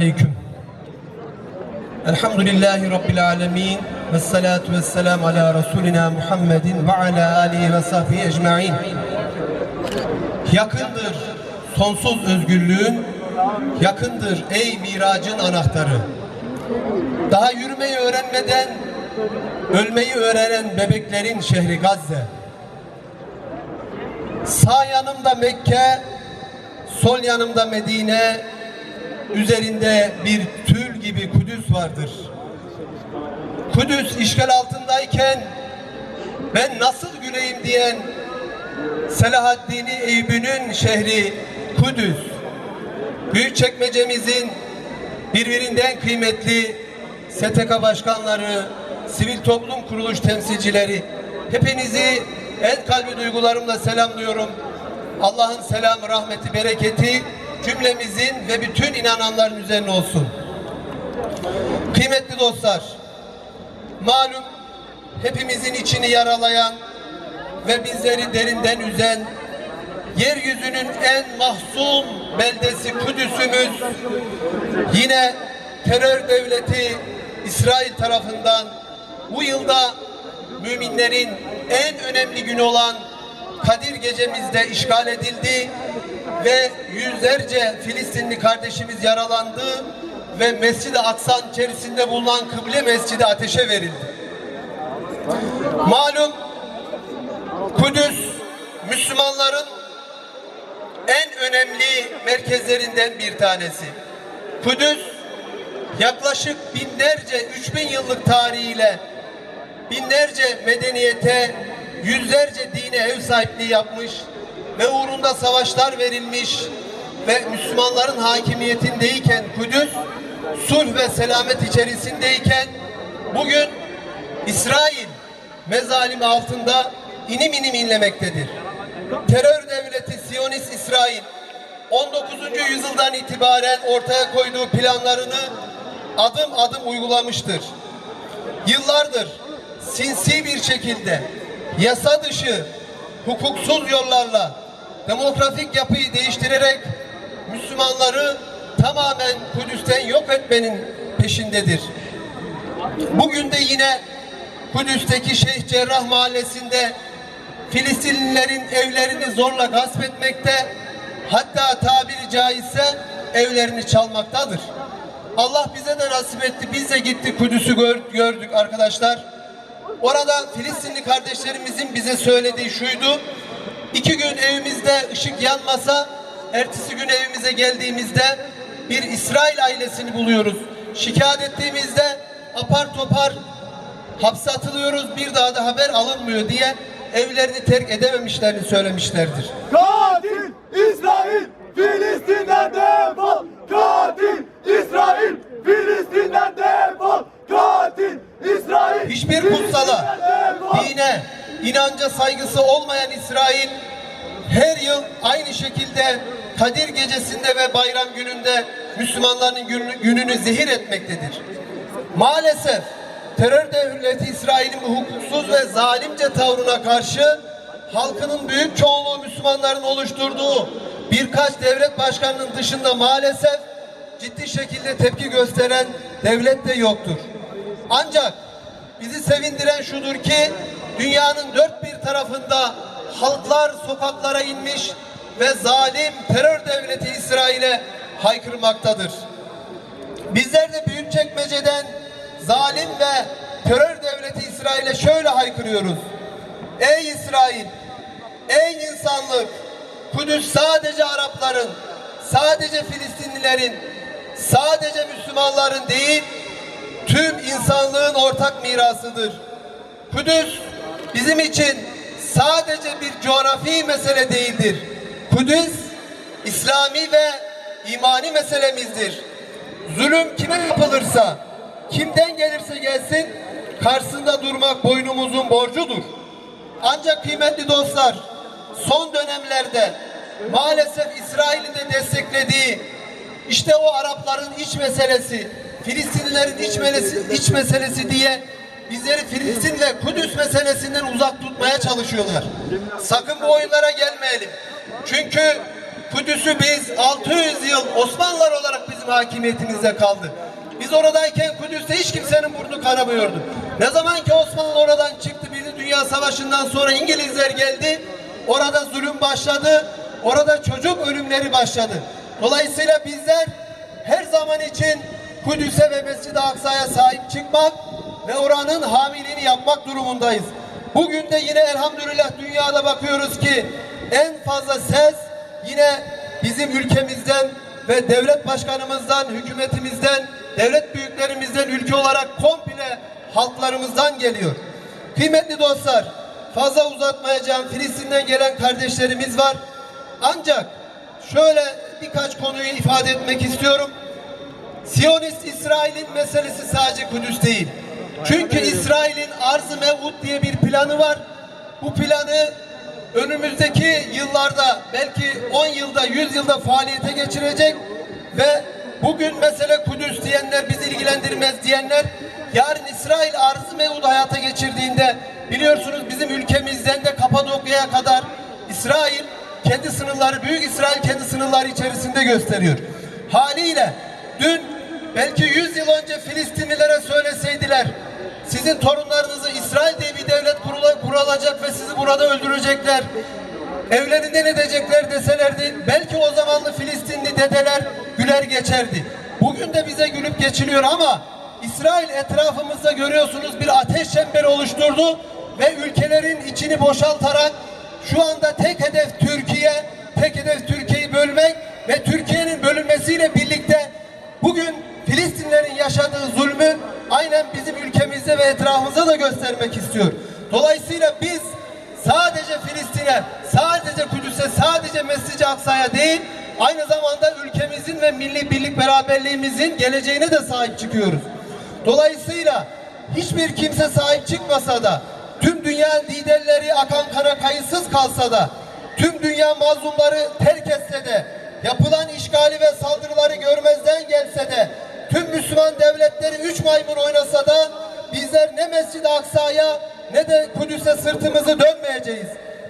aleyküm. Elhamdülillahi Rabbil alemin. Ve salatu ve selam ala Resulina Muhammedin ve ala alihi ve sahbihi ecma'in. Yakındır sonsuz özgürlüğün, yakındır ey miracın anahtarı. Daha yürümeyi öğrenmeden ölmeyi öğrenen bebeklerin şehri Gazze. Sağ yanımda Mekke, sol yanımda Medine, üzerinde bir tül gibi Kudüs vardır. Kudüs işgal altındayken ben nasıl güleyim diyen Selahaddin Eyyubi'nin şehri Kudüs. Büyükçekmece'mizin birbirinden kıymetli STK başkanları, sivil toplum kuruluş temsilcileri, hepinizi en kalbi duygularımla selamlıyorum. Allah'ın selamı, rahmeti, bereketi cümlemizin ve bütün inananların üzerine olsun. Kıymetli dostlar, malum hepimizin içini yaralayan ve bizleri derinden üzen yeryüzünün en mahzun beldesi Kudüs'ümüz yine terör devleti İsrail tarafından bu yılda müminlerin en önemli günü olan Kadir gecemizde işgal edildi ve yüzlerce Filistinli kardeşimiz yaralandı ve Mescid-i Aksan içerisinde bulunan kıble mescidi ateşe verildi. Malum Kudüs Müslümanların en önemli merkezlerinden bir tanesi. Kudüs yaklaşık binlerce, 3000 yıllık tarihiyle binlerce medeniyete, yüzlerce dine ev sahipliği yapmış ve uğrunda savaşlar verilmiş ve Müslümanların hakimiyetindeyken Kudüs sulh ve selamet içerisindeyken bugün İsrail mezalimi altında inim inim inlemektedir. Terör devleti Siyonist İsrail 19. yüzyıldan itibaren ortaya koyduğu planlarını adım adım uygulamıştır. Yıllardır sinsi bir şekilde yasa dışı, hukuksuz yollarla demografik yapıyı değiştirerek Müslümanları tamamen Kudüs'ten yok etmenin peşindedir. Bugün de yine Kudüs'teki Şeyh Cerrah mahallesinde Filistinlilerin evlerini zorla gasp etmekte, hatta tabiri caizse evlerini çalmaktadır. Allah bize de nasip etti. Biz de gittik Kudüs'ü gördük arkadaşlar. Orada Filistinli kardeşlerimizin bize söylediği şuydu. İki gün evimizde ışık yanmasa, ertesi gün evimize geldiğimizde bir İsrail ailesini buluyoruz. Şikayet ettiğimizde apar topar hapse atılıyoruz, bir daha da haber alınmıyor diye evlerini terk edememişlerini söylemişlerdir. Katil İsrail Filistin'den defol Katil İsrail Filistin'den defol Katil İsrail Hiçbir kutsala, dine, inanca saygısı olmayan İsrail her yıl aynı şekilde Kadir gecesinde ve bayram gününde Müslümanların gününü, zehir etmektedir. Maalesef terör devleti İsrail'in hukuksuz ve zalimce tavrına karşı halkının büyük çoğunluğu Müslümanların oluşturduğu birkaç devlet başkanının dışında maalesef ciddi şekilde tepki gösteren devlet de yoktur. Ancak bizi sevindiren şudur ki dünyanın dört bir tarafında halklar sokaklara inmiş ve zalim terör devleti İsrail'e haykırmaktadır. Bizler de Büyükçekmece'den zalim ve terör devleti İsrail'e şöyle haykırıyoruz. Ey İsrail, ey insanlık, Kudüs sadece Arapların, sadece Filistinlilerin, sadece Müslümanların değil, tüm insanlığın ortak mirasıdır. Kudüs bizim için sadece bir coğrafi mesele değildir. Kudüs İslami ve imani meselemizdir. Zulüm kime yapılırsa, kimden gelirse gelsin karşısında durmak boynumuzun borcudur. Ancak kıymetli dostlar son dönemlerde maalesef İsrail'in de desteklediği işte o Arapların iç meselesi, Filistinlilerin iç meselesi, iç meselesi diye bizleri Filistin ve Kudüs meselesinden uzak tutmaya çalışıyorlar. Sakın bu oyunlara gelmeyelim. Çünkü Kudüs'ü biz 600 yıl Osmanlılar olarak bizim hakimiyetimizde kaldı. Biz oradayken Kudüs'te hiç kimsenin burnu kanamıyordu. Ne zaman ki Osmanlı oradan çıktı, Birinci Dünya Savaşı'ndan sonra İngilizler geldi, orada zulüm başladı, orada çocuk ölümleri başladı. Dolayısıyla bizler her zaman için Kudüs'e ve Mescid-i Aksa'ya sahip çıkmak ve oranın hamiliğini yapmak durumundayız. Bugün de yine elhamdülillah dünyada bakıyoruz ki en fazla ses yine bizim ülkemizden ve devlet başkanımızdan, hükümetimizden, devlet büyüklerimizden ülke olarak komple halklarımızdan geliyor. Kıymetli dostlar, fazla uzatmayacağım. Filistin'den gelen kardeşlerimiz var. Ancak şöyle birkaç konuyu ifade etmek istiyorum. Siyonist İsrail'in meselesi sadece Kudüs değil. Çünkü İsrail'in arz-ı mevut diye bir planı var. Bu planı önümüzdeki yıllarda belki 10 yılda 100 yılda faaliyete geçirecek ve bugün mesele Kudüs diyenler bizi ilgilendirmez diyenler yarın İsrail arz-ı mevut hayata geçirdiğinde biliyorsunuz bizim ülkemizden de Kapadokya'ya kadar İsrail kendi sınırları büyük İsrail kendi sınırları içerisinde gösteriyor. Haliyle dün belki 100 yıl önce Filistinlilere söyleseydiler sizin torunlarınızı İsrail diye bir devlet kurula- kurulacak ve sizi burada öldürecekler. Evlerinden edecekler deselerdi belki o zamanlı Filistinli dedeler güler geçerdi. Bugün de bize gülüp geçiliyor ama İsrail etrafımızda görüyorsunuz bir ateş çemberi oluşturdu ve ülkelerin içini boşaltarak şu anda tek hedef Türkiye, tek hedef Türkiye'yi bölmek ve Türkiye'nin bölünmesiyle birlikte bugün Filistinlerin yaşadığı zulmü aynen bizim ülkemizde ve etrafımızda da göstermek istiyor. Dolayısıyla biz sadece Filistin'e, sadece Kudüs'e, sadece Mescid-i Aksa'ya değil, aynı zamanda ülkemizin ve milli birlik beraberliğimizin geleceğine de sahip çıkıyoruz. Dolayısıyla hiçbir kimse sahip çıkmasa da, tüm dünya liderleri akan kana kayıtsız kalsa da, tüm dünya mazlumları terk etse de, yapılan işgali ve saldırıları görmezden gelse de, tüm Müslüman devletleri üç maymun oynasa da, bizler ne Mescid-i Aksa'ya ne de Kudüs'e sırtımızı dönmeyeceğiz.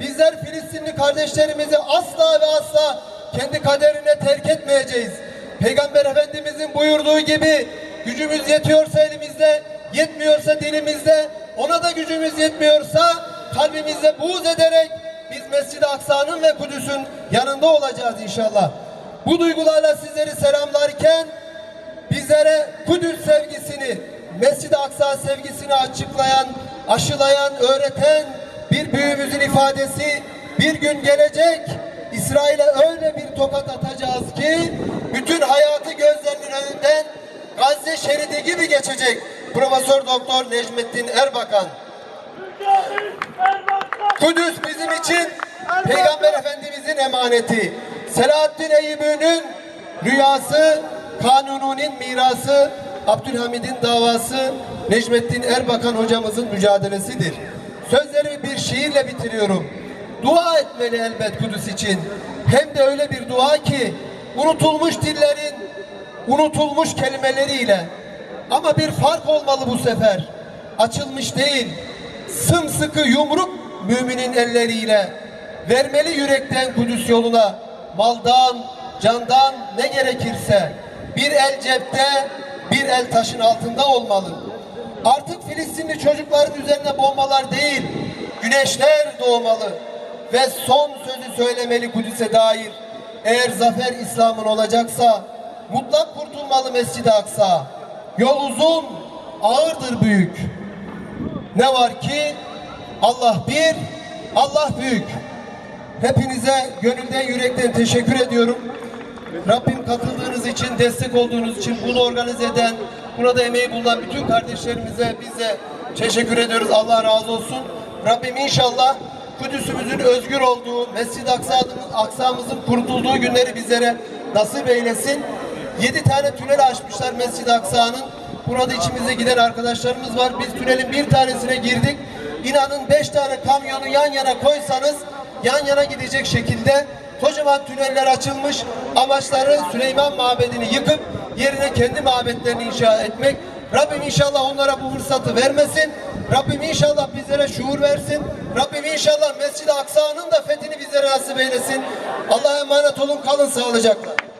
Bizler Filistinli kardeşlerimizi asla ve asla kendi kaderine terk etmeyeceğiz. Peygamber Efendimizin buyurduğu gibi gücümüz yetiyorsa elimizde, yetmiyorsa dilimizde, ona da gücümüz yetmiyorsa kalbimizde buğz ederek biz Mescid-i Aksa'nın ve Kudüs'ün yanında olacağız inşallah. Bu duygularla sizleri selamlarken bizlere Kudüs sevgisini, Mescid-i Aksa sevgisini açıklayan, aşılayan, öğreten bir büyüğümüzün ifadesi bir gün gelecek İsrail'e öyle bir tokat atacağız ki bütün hayatı gözlerinin önünden Gazze şeridi gibi geçecek. Profesör Doktor Necmettin Erbakan. Kudüs bizim için Peygamber Efendimizin emaneti. Selahaddin Eyyubi'nin rüyası, Kanuni'nin mirası, Abdülhamid'in davası, Necmettin Erbakan hocamızın mücadelesidir. Sözlerimi bir şiirle bitiriyorum. Dua etmeli elbet Kudüs için. Hem de öyle bir dua ki unutulmuş dillerin unutulmuş kelimeleriyle ama bir fark olmalı bu sefer. Açılmış değil, sımsıkı yumruk müminin elleriyle vermeli yürekten Kudüs yoluna maldan, candan ne gerekirse bir el cepte, bir el taşın altında olmalı. Artık Filistinli çocukların üzerine bombalar değil, güneşler doğmalı ve son sözü söylemeli Kudüs'e dair. Eğer zafer İslam'ın olacaksa mutlak kurtulmalı Mescid-i Aksa. Yol uzun, ağırdır büyük. Ne var ki Allah bir, Allah büyük. Hepinize gönülden yürekten teşekkür ediyorum. Rabbim katıldığınız için, destek olduğunuz için, bunu organize eden, burada emeği bulunan bütün kardeşlerimize biz de teşekkür ediyoruz. Allah razı olsun. Rabbim inşallah Kudüs'ümüzün özgür olduğu, Mescid-i Aksa'mızın, kurtulduğu günleri bizlere nasip eylesin. Yedi tane tünel açmışlar Mescid-i Aksa'nın. Burada içimize giden arkadaşlarımız var. Biz tünelin bir tanesine girdik. İnanın beş tane kamyonu yan yana koysanız yan yana gidecek şekilde kocaman tüneller açılmış. Amaçları Süleyman Mabedi'ni yıkıp yerine kendi mabetlerini inşa etmek. Rabbim inşallah onlara bu fırsatı vermesin. Rabbim inşallah bizlere şuur versin. Rabbim inşallah Mescid-i Aksa'nın da fethini bizlere nasip eylesin. Allah'a emanet olun kalın sağlıcakla.